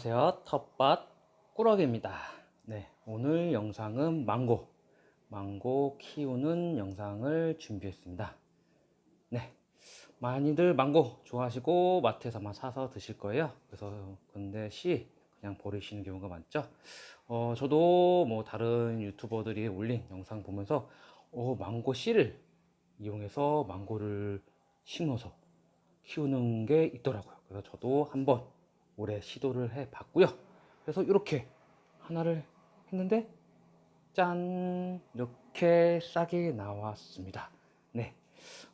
안녕하세요. 텃밭 꾸러기입니다. 네, 오늘 영상은 망고, 망고 키우는 영상을 준비했습니다. 네, 많이들 망고 좋아하시고 마트에서만 사서 드실 거예요. 그래서 근데 씨 그냥 버리시는 경우가 많죠. 어, 저도 뭐 다른 유튜버들이 올린 영상 보면서 어, 망고 씨를 이용해서 망고를 심어서 키우는 게 있더라고요. 그래서 저도 한번 올해 시도를 해 봤고요. 그래서 이렇게 하나를 했는데 짠 이렇게 싹이 나왔습니다. 네.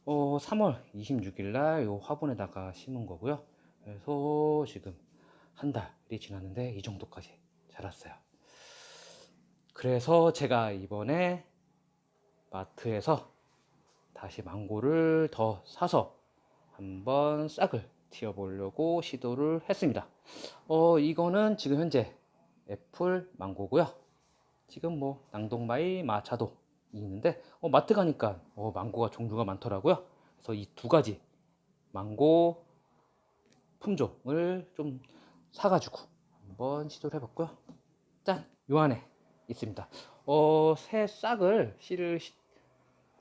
어, 3월 26일 날요 화분에다가 심은 거고요. 그래서 지금 한 달이 지났는데 이 정도까지 자랐어요. 그래서 제가 이번에 마트에서 다시 망고를 더 사서 한번 싹을 튀어보려고 시도를 했습니다. 어, 이거는 지금 현재 애플 망고고요. 지금 뭐 낭동바이 마차도 있는데 어, 마트 가니까 어, 망고가 종류가 많더라고요. 그래서 이 두 가지 망고 품종을 좀 사가지고 한번 시도를 해봤고요. 짠! 요 안에 있습니다. 어, 새 싹을 씨를 시-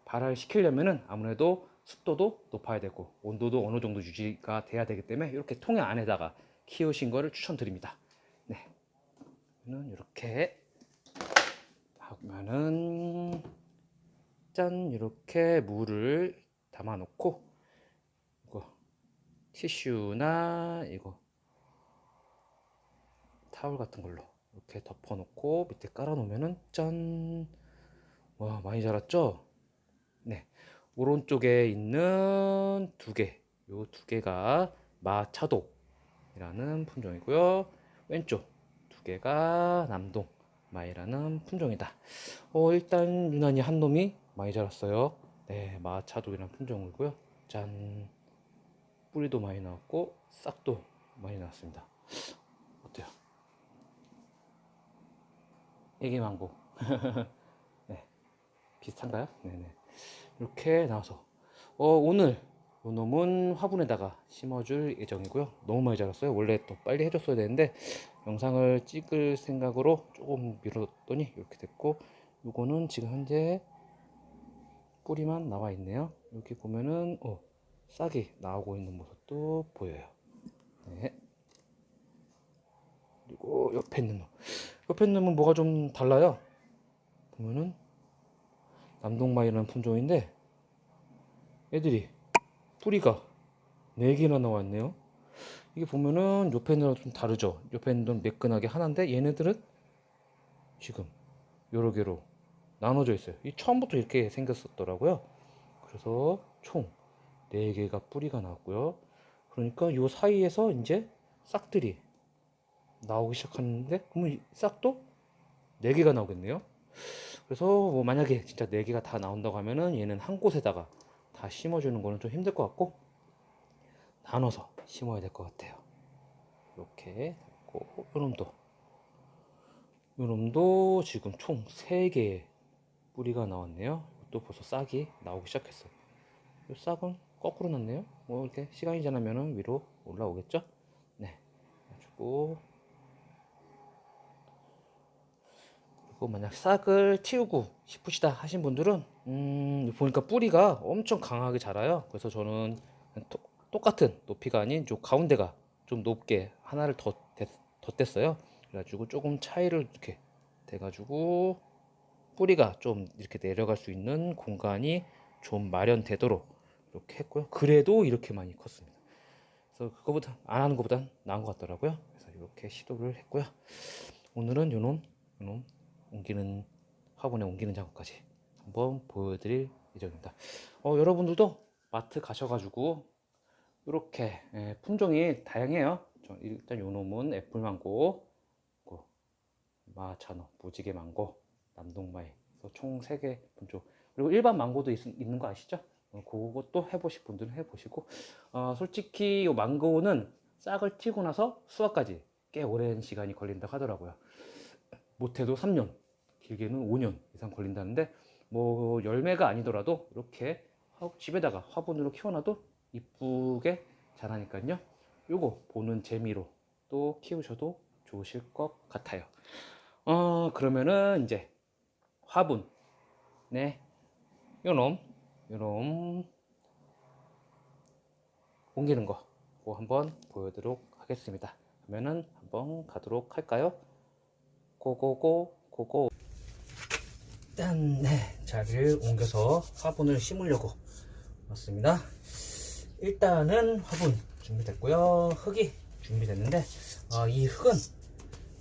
발화시키려면은 아무래도 습도도 높아야 되고 온도도 어느 정도 유지가 돼야 되기 때문에 이렇게 통에 안에다가 키우신 거를 추천드립니다. 네. 는 이렇게 하면은 짠 이렇게 물을 담아 놓고 이거 티슈나 이거 타올 같은 걸로 이렇게 덮어 놓고 밑에 깔아 놓으면은 짠. 와, 많이 자랐죠? 네. 오른쪽에 있는 두 개, 요 두 개가 마차도이라는 품종이고요. 왼쪽 두 개가 남동 마이라는 품종이다. 어, 일단 유난히 한 놈이 많이 자랐어요. 네, 마차도이라는 품종이고요. 짠. 뿌리도 많이 나왔고 싹도 많이 나왔습니다. 어때요? 애기 망고. 네. 비슷한가요? 네네. 이렇게 나와서 어, 오늘 요 놈은 화분에다가 심어줄 예정이고요. 너무 많이 자랐어요. 원래 더 빨리 해줬어야 되는데 영상을 찍을 생각으로 조금 미뤘더니 이렇게 됐고 요거는 지금 현재 뿌리만 나와 있네요. 이렇게 보면은 어, 싹이 나오고 있는 모습도 보여요. 네. 그리고 옆에 있는 놈. 옆에 있는 놈은 뭐가 좀 달라요. 보면은 남동마이라는 품종인데 애들이 뿌리가 4개나 나왔네요. 이게 보면은 있는 좀 다르죠? 건 매끈하게 하나인데 얘네들은 지금 여러 개로 나눠져 있어요. 이 처음부터 이렇게 생겼었더라고요. 그래서 총 4개가 뿌리가 나왔고요. 그러니까 이 사이에서 이제 싹들이 나오기 시작하는데 그러면 이 싹도 4개가 나오겠네요 그래서 뭐 만약에 진짜 네 개가 다 나온다고 하면은 얘는 한 곳에다가 다 심어주는 거는 좀 힘들 것 같고 나눠서 심어야 될 것 같아요. 이렇게 했고 요놈도 요놈도 지금 총 3개의 뿌리가 나왔네요. 또 벌써 싹이 나오기 시작했어요. 이 싹은 거꾸로 났네요. 뭐 이렇게 시간이 지나면은 위로 올라오겠죠? 네. 그래가지고 그리고 만약 싹을 틔우고 싶으시다 하신 분들은 음, 보니까 뿌리가 엄청 강하게 자라요. 그래서 저는 토- 똑같은 높이가 아닌 저 가운데가 좀 높게 하나를 더 댔- 덧댔어요. 그래가지고 조금 차이를 이렇게 돼가지고 뿌리가 좀 이렇게 내려갈 수 있는 공간이 좀 마련되도록 이렇게 했고요. 그래도 이렇게 많이 컸습니다. 그래서 그거보다 안 하는 것보단 나은 것 같더라고요. 그래서 이렇게 시도를 했고요. 오늘은 요놈, 요놈 옮기는 화분에 옮기는 작업까지 한번 보여드릴 예정입니다. 어, 여러분들도 마트 가셔가지고 이렇게 예, 품종이 다양해요. 저 일단 요 놈은 애플망고, 그 마차노, 무지개 망고, 남동마이, 총 3개 품종. 그리고 일반 망고도 있, 있는 거 아시죠? 어, 그것도 해보실 분들은 해보시고, 어, 솔직히 이 망고는 싹을 튀고 나서 수확까지 꽤 오랜 시간이 걸린다고 하더라고요. 못해도 3년, 길게는 5년 이상 걸린다는데 뭐 열매가 아니더라도 이렇게 화- 집에다가 화분으로 키워놔도 이쁘게 자라니까요. 요거 보는 재미로 또 키우셔도 좋으실 것 같아요. 어, 그러면은 이제 화분. 네. 요놈, 요놈 옮기는 거. 뭐 한번 보여드리도록 하겠습니다. 그러면은 한번 가도록 할까요? 고고고, 고고. 일단, 네. 자리를 옮겨서 화분을 심으려고 왔습니다. 일단은 화분 준비됐고요. 흙이 준비됐는데, 아, 이 흙은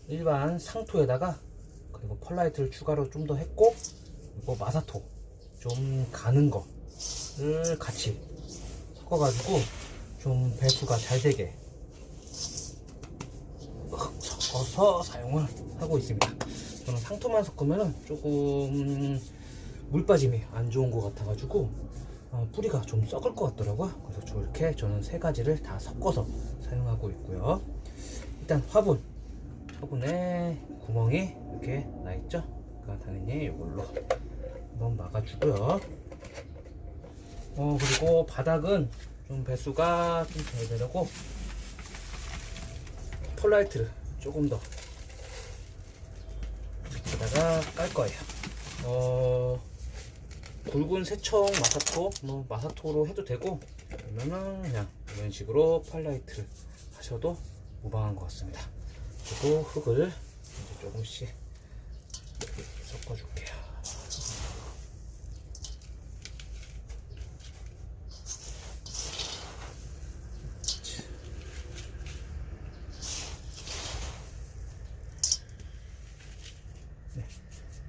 일반 상토에다가 그리고 펄라이트를 추가로 좀 더 했고 그리고 마사토 좀 가는 거를 같이 섞어가지고 좀 배수가 잘 되게 흙 섞어서 사용을 하고 있습니다. 저는 상토만 섞으면 조금 물 빠짐이 안 좋은 것 같아가지고 어, 뿌리가 좀 썩을 것 같더라고요. 그래서 저렇게 저는 세 가지를 다 섞어서 사용하고 있고요. 일단 화분 화분에 구멍이 이렇게 나 있죠? 그러니까 당연히 이걸로 한번 막아주고요. 어 그리고 바닥은 좀 배수가 좀 잘 되려고 폴라이트를 조금 더 밑에다가 깔 거예요. 어 굵은 세청 마사토 뭐 마사토로 해도 되고 아니면은 그냥 이런 식으로 펄라이트를 하셔도 무방한 것 같습니다. 그리고 흙을 이제 조금씩 섞어줄게요.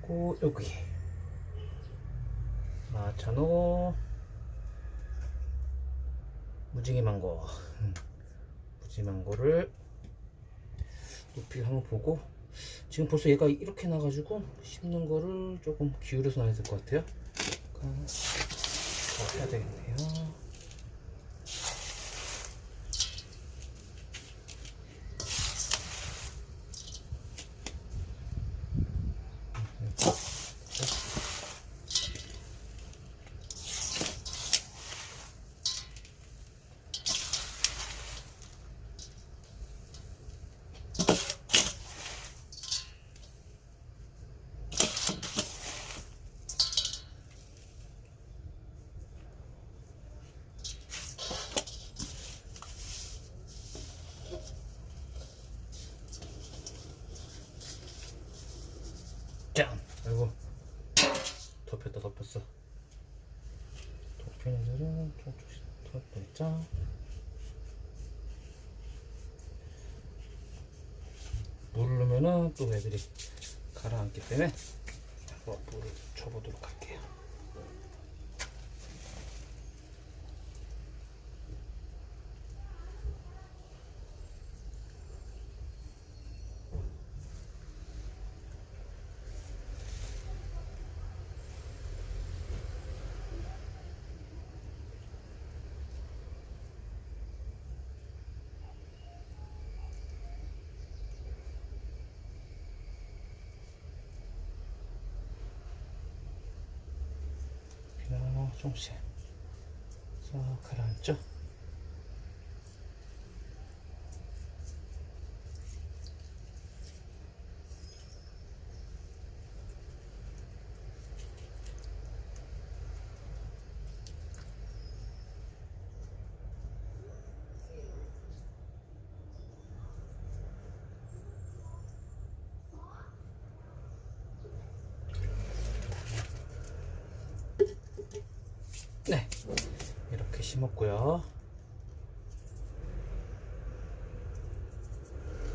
고 여기. 마차노. 무지개 망고 음, 무지개 망고를 높이를 한번 보고 지금 벌써 얘가 이렇게 나가지고 심는 거를 조금 기울여서 놔야 될 것 같아요. 그러니까 더 해야 되겠네요 짠! 아이고. 덮였다 덮였어. 덮인 애들은 조금씩 덮였자. 물을 넣으면은 또 애들이 가라앉기 때문에 한번 물을 줘보도록 할게요 그냥 조금씩 싹 가라앉죠 네. 이렇게 심었고요.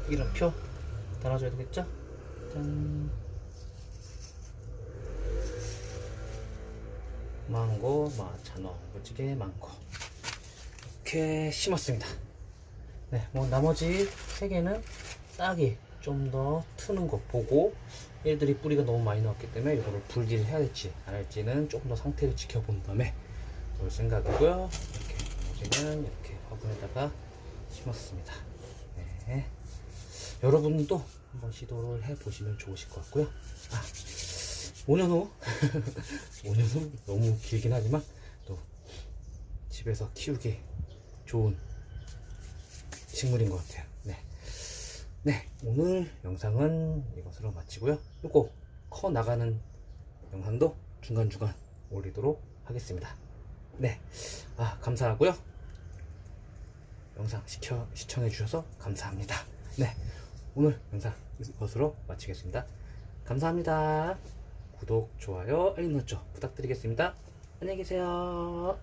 이름표 달아줘야 되겠죠? 짠. 망고 마차노 무지개 망고. 이렇게 심었습니다. 네, 뭐 나머지 세 개는 싹이 좀 더 트는 거 보고 얘들이 뿌리가 너무 많이 나왔기 때문에 이거를 분리를 해야 될지 안 할지는 조금 더 상태를 지켜본 다음에 볼 생각이고요. 이렇게 나머지는 이렇게 화분에다가 심었습니다. 네. 여러분도 한번 시도를 해 보시면 좋으실 것 같고요. 아, 5년 후, 5년 후 너무 길긴 하지만 또 집에서 키우기 좋은 식물인 것 같아요. 네. 네, 오늘 영상은 이것으로 마치고요. 요거 커 나가는 영상도 중간중간 올리도록 하겠습니다. 네, 아, 감사하고요. 영상 시켜, 시청해 주셔서 감사합니다. 네, 오늘 영상 이것으로 마치겠습니다. 감사합니다. 구독, 좋아요, 알림 설정 부탁드리겠습니다. 안녕히 계세요.